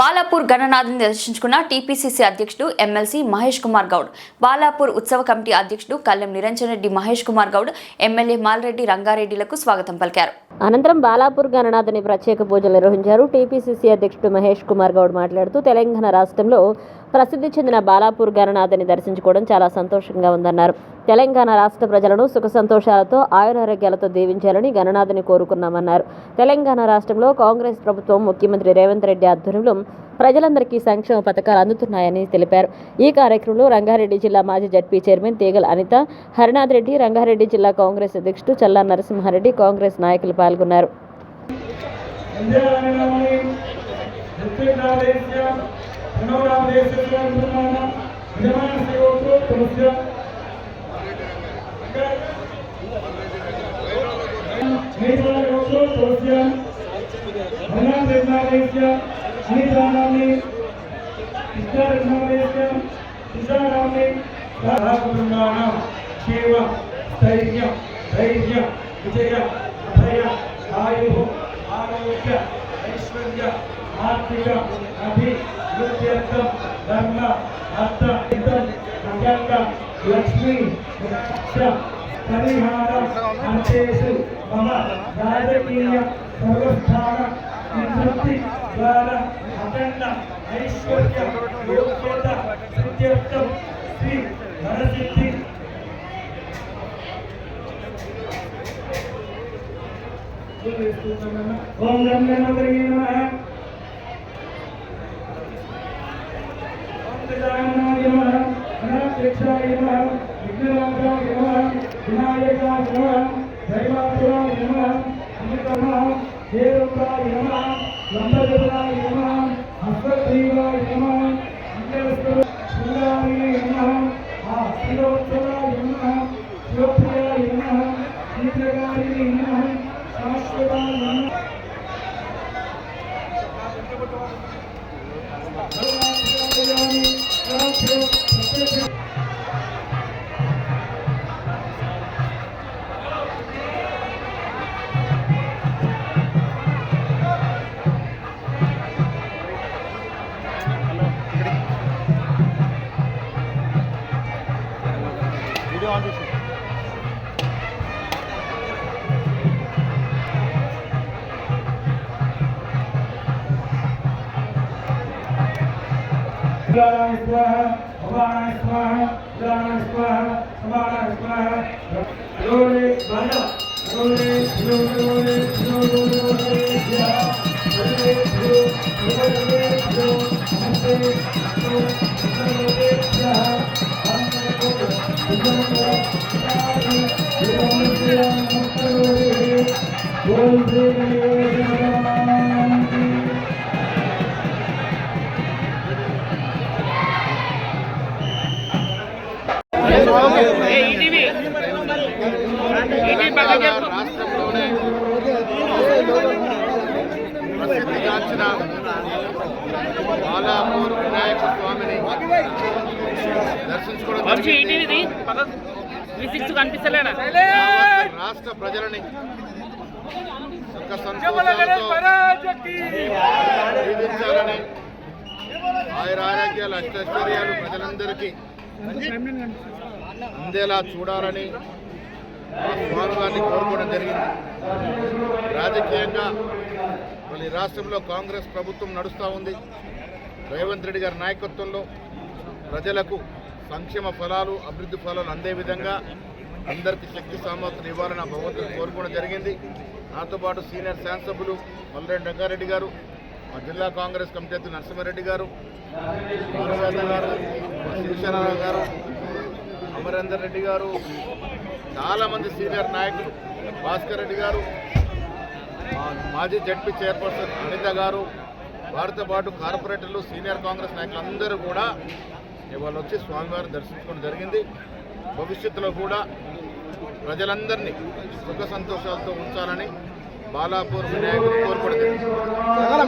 బాలాపూర్ గణనాథుని దర్శించుకున్న టీపీసీసీ అధ్యక్షుడు ఎమ్మెల్సీ మహేష్ కుమార్ గౌడ్ బాలాపూర్ ఉత్సవ కమిటీ అధ్యక్షుడు కల్లెం నిరంజన్ రెడ్డి మహేష్ కుమార్ గౌడ్ ఎమ్మెల్యే మాల్రెడ్డి రంగారెడ్డిలకు స్వాగతం పలికారు. అనంతరం బాలాపూర్ గణనాథుని ప్రత్యేక పూజలు నిర్వహించారు టీపీసీసీ అధ్యక్షుడు మహేష్ కుమార్ గౌడ్ మాట్లాడుతూ తెలంగాణ రాష్ట్రంలో ప్రసిద్ధి చెందిన బాలాపూర్ గణనాథుని దర్శించుకోవడం చాలా సంతోషంగా ఉందన్నారు. తెలంగాణ రాష్ట్ర ప్రజలను సుఖ సంతోషాలతో ఆయురారోగ్యాలతో దీవించాలని గణనాథుని కోరుకున్నామన్నారు. తెలంగాణ రాష్ట్రంలో కాంగ్రెస్ ప్రభుత్వం ముఖ్యమంత్రి రేవంత్ రెడ్డి ఆధ్వర్యంలో ప్రజలందరికీ సంక్షేమ పథకాలు అందుతున్నాయని తెలిపారు. ఈ కార్యక్రమంలో రంగారెడ్డి జిల్లా మాజీ జడ్పీ చైర్మన్ తీగల అనిత హరినాథ్ రెడ్డి రంగారెడ్డి జిల్లా కాంగ్రెస్ అధ్యక్షుడు చల్లా నరసింహారెడ్డి కాంగ్రెస్ నాయకులు పాల్గొన్నారు. ఇంద్రాయణమణి నిత్యనాదేశ్య మనోరామదేశ్య నిర్మాణ నిజమైన సేవకు తులస్య నేత్రయోగో తులస్య ధనాదేశ్య అనితానాన్ని ఇష్టారణాదేశ్య ఇష్టానాన్ని రాహకుటుంబానం శివ ధైర్య ధైర్య విజయ అభయ ఆయు ఆరోగ్య ఐశ్వర్య ఆర్థిక అభి వృత్యర్థం ధర్మ అర్థ హితం అఖండ లక్ష్మి మోక్ష పరిహారం అంతేషు మమ రాజకీయ సర్వస్థాన విభక్తి ద్వారా అఖండ ఐశ్వర్య యోగ్యత సిద్ధ్యర్థం శ్రీ వరసిద్ధి ओम गम गणपतये नमः ओम गजाननाय नमः अनाक्षाय नमः विघ्नराजाय नमः विनायकाय नमः दैवासुराय नमः अमृतमः देवताय नमः लम्बजपति Thank you. वा स्वा वा स्वाज ఈటీవీది పక్కకు త్రీ సిక్స్ కనిపిస్తలేనా? యావత్ రాష్ట్ర ప్రజలని సుఖ సంతోషాలతో జీవించాలని ఆయుర ఆరోగ్యాలు అష్టైశ్వర్యాలు ప్రజలందరికీ అందేలా చూడాలని స్వామివారిని కోరుకోవడం జరిగింది. రాజకీయంగా మళ్ళీ రాష్ట్రంలో కాంగ్రెస్ ప్రభుత్వం నడుస్తూ ఉంది. రేవంత్ రెడ్డి గారి నాయకత్వంలో ప్రజలకు సంక్షేమ ఫలాలు అభివృద్ధి ఫలాలు అందే విధంగా అందరికీ శక్తి సామర్థ్యం ఇవ్వాలని ఆ భగవంతుని కోరుకోవడం జరిగింది. నాతో పాటు సీనియర్ శాసనసభ్యులు మల్లరెడ్డి రంగారెడ్డి గారు మా జిల్లా కాంగ్రెస్ కమిటీ అధ్యక్షులు నరసింహారెడ్డి గారు గారు శివశరారావు గారు అమరేందర్ రెడ్డి గారు చాలామంది సీనియర్ నాయకులు భాస్కర్ రెడ్డి గారు మా మాజీ జడ్పీ చైర్పర్సన్ అనిత గారు వారితో పాటు కార్పొరేటర్లు సీనియర్ కాంగ్రెస్ నాయకులందరూ కూడా ఇవాళ వచ్చి స్వామివారిని దర్శించుకోవడం జరిగింది. భవిష్యత్తులో కూడా ప్రజలందరినీ సుఖ సంతోషాలతో ఉంచాలని బాలాపూర్ వినాయకుడు కోరుకుంటుంది